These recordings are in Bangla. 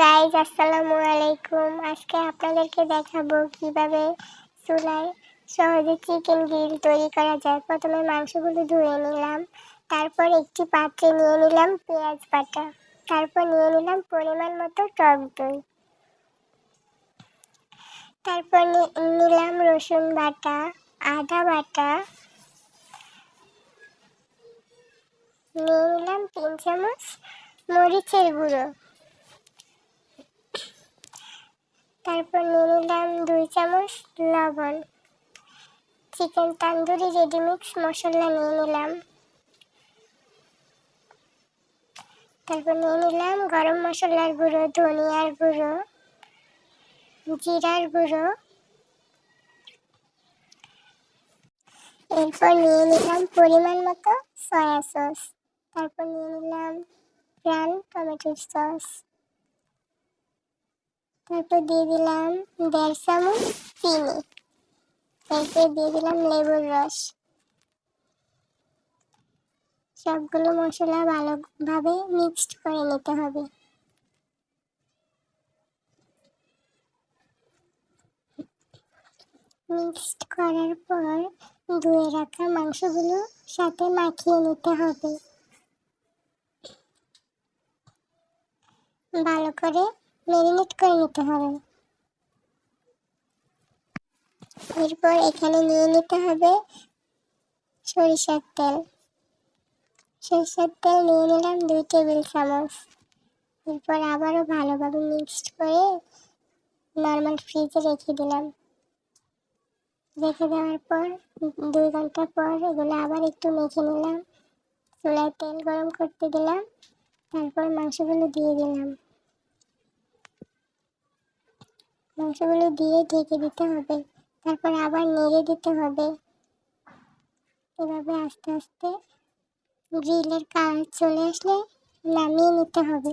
গাইজ আসসালামু আলাইকুম। আজকে আপনাদেরকে দেখাবো কীভাবে চুলায় সহজে চিকেন গ্রিল তৈরি করা যায়। প্রথমে মাংসগুলো ধুয়ে নিলাম। তারপর একটি পাত্রে নিয়ে নিলাম পেঁয়াজ বাটা। তারপর নিয়ে নিলাম পরিমাণ মতো টক দই। তারপর নিলাম রসুন বাটা, আদা বাটা। নিয়ে নিলাম তিন চামচ মরিচের গুঁড়ো। তারপর নিয়ে নিলাম দুই চামচ, লবণ। চিকেন তান্দুরি রেডিমিক্স মশলা নিয়ে নিলাম। তারপর নিয়ে নিলাম গরম মশলার গুঁড়ো, ধনিয়ার গুঁড়ো, জিরার গুঁড়ো। এরপর নিয়ে নিলাম পরিমাণ মতো সয়া সস। তারপর নিয়ে নিলাম প্রাণ টমেটোর সস। তারপর দিয়ে দিলাম দেড় চামচ চিনি। তারপর দিয়ে দিলাম লেবুর রস। সবগুলো মশলা ভালোভাবে মিক্সড করে নিতে হবে। মিক্সড করার পর ধুয়ে রাখা মাংসগুলো সাথে মাখিয়ে নিতে হবে। ভালো করে ম্যারিনেট করে নিতে হবে। এরপর এখানে নিয়ে নিতে হবে সরিষার তেল। সরিষার তেল নিয়ে নিলাম দুই টেবিল চামচ। এরপর আবারও ভালোভাবে মিক্সড করে নর্মাল ফ্রিজে রেখে দিলাম। রেখে দেওয়ার পর দুই ঘণ্টা পর এগুলো আবার একটু মেখে নিলাম। চুলায় তেল গরম করতে দিলাম। তারপর মাংসগুলো দিয়ে দিলাম। মাংসগুলো দিয়ে ঢেকে দিতে হবে। তারপর আবার নেড়ে দিতে হবে। এভাবে আস্তে আস্তে গ্রিলের কালার চলে আসলে নামিয়ে নিতে হবে।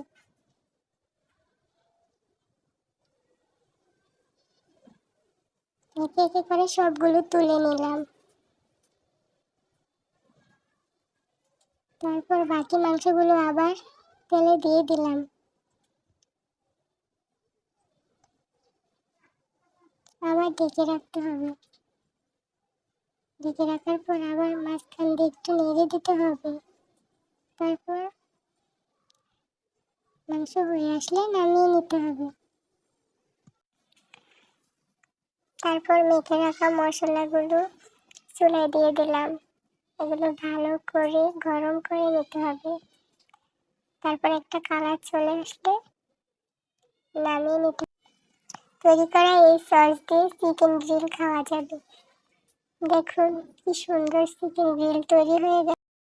একে একে করে সবগুলো তুলে নিলাম। তারপর বাকি মাংসগুলো আবার তেলে দিয়ে দিলাম। আবার ডেকে রাখতে হবে। ঢেকে রাখার পর আবার মাঝখান দিয়ে একটু নেড়ে দিতে হবে। তারপর মাংস হয়ে আসলে নামিয়ে নিতে হবে। তারপর মেখে রাখা মশলাগুলো চুলায় দিয়ে দিলাম। এগুলো ভালো করে গরম করে নিতে হবে। তারপর একটা কালার চলে আসলে নামিয়ে নিতে তৈরি করা এই সস দিয়ে চিকেন গ্রিল খাওয়া যাবে। দেখুন কি সুন্দর চিকেন গ্রিল তৈরি হয়ে গেছে।